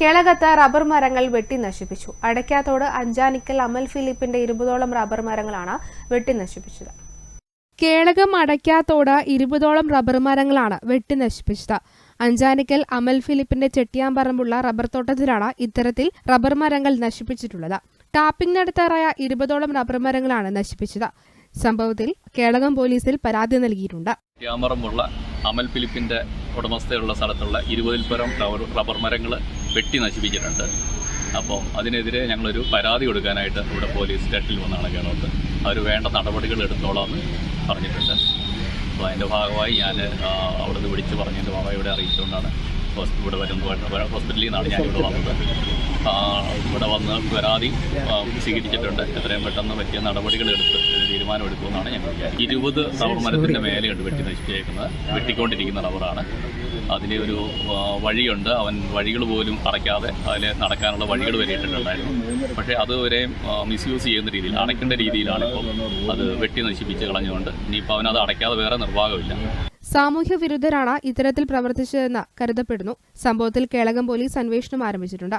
കേളകത്ത് rubber മരങ്ങൾ വെട്ടി നശിപ്പിച്ചു. അടയ്ക്കാത്തോട് അഞ്ചാനിക്കൽ അമൽ ഫിലിപ്പിന്റെ ഇരുപതോളം റബ്ബർ മരങ്ങളാണ് വെട്ടി നശിപ്പിച്ചത്. കേളകം അടയ്ക്കാത്തോട് ഇരുപതോളം റബ്ബർ മരങ്ങളാണ് വെട്ടി നശിപ്പിച്ചത്. അഞ്ചാനിക്കൽ അമൽ ഫിലിപ്പിന്റെ ചെട്ടിയാമ്പറമ്പുള്ള റബ്ബർ തോട്ടത്തിലാണ് ഇത്തരത്തിൽ റബ്ബർ മരങ്ങൾ നശിപ്പിച്ചിട്ടുള്ളത്. ടാപ്പിംഗ് നടത്താറായ ഇരുപതോളം റബ്ബർ മരങ്ങളാണ് നശിപ്പിച്ചത്. സംഭവത്തിൽ കേളകം പോലീസിൽ പരാതി നൽകിയിട്ടുണ്ട്. അമൽ ഫിലിപ്പിന്റെ ഉടമസ്ഥയുള്ള സ്ഥലത്തുള്ള ഇരുപതിൽ പരം റബ്ബർ മരങ്ങൾ വെട്ടി നശിപ്പിച്ചിട്ടുണ്ട്. അപ്പോൾ അതിനെതിരെ ഞങ്ങളൊരു പരാതി കൊടുക്കാനായിട്ട് ഇവിടെ പോലീസ് സ്റ്റേഷനിൽ വന്നാണ് കേരളത്തിൽ. അവർ വേണ്ട നടപടികൾ എടുത്തോളാമെന്ന് പറഞ്ഞിട്ടുണ്ട്. അപ്പോൾ അതിന്റെ ഭാഗമായി ഞാൻ അവിടെ നിന്ന് വിളിച്ച് പറഞ്ഞതിന്റെ ഭാഗമായി ഇവിടെ അറിയിച്ചുകൊണ്ടാണ് ഇവിടെ വരുന്നത് ഹോസ്പിറ്റലിൽ നിന്നാണ് ഞാൻ ഇവിടെ വന്നത്. ഇവിടെ വന്ന് പരാതി സ്വീകരിച്ചിട്ടുണ്ട്. എത്രയും പെട്ടെന്ന് പറ്റിയ നടപടികൾ എടുത്ത് ഒരു തീരുമാനം എടുക്കുമെന്നാണ് ഞങ്ങൾ വിചാരിക്കുന്നത്. ഇരുപത് റബ്ബർ മരത്തിന്റെ മേലെയുണ്ട് വെട്ടി നശിപ്പിച്ചേക്കുന്നത്. വെട്ടിക്കൊണ്ടിരിക്കുന്ന റബ്ബറാണ്. അതിന് ഒരു വഴിയുണ്ട്. അവൻ വഴികൾ പോലും അടയ്ക്കാതെ അതിൽ നടക്കാനുള്ള വഴികൾ വരെയിട്ടുണ്ടായിരുന്നു പക്ഷേ അതുവരെ മിസ്യൂസ് ചെയ്യുന്ന രീതിയിൽ അടയ്ക്കേണ്ട രീതിയിലാണ് ഇപ്പോൾ അത് വെട്ടി നശിപ്പിച്ച് കളഞ്ഞുകൊണ്ട്. ഇനിയിപ്പോൾ അവനത് അടയ്ക്കാതെ വേറെ നിർവാഹമില്ല. സാമൂഹ്യ വിരുദ്ധരാണ് ഇത്തരത്തിൽ പ്രവർത്തിച്ചതെന്ന് കരുതപ്പെടുന്നു. സംഭവത്തിൽ കേളകം പോലീസ് അന്വേഷണം ആരംഭിച്ചിട്ടുണ്ട്.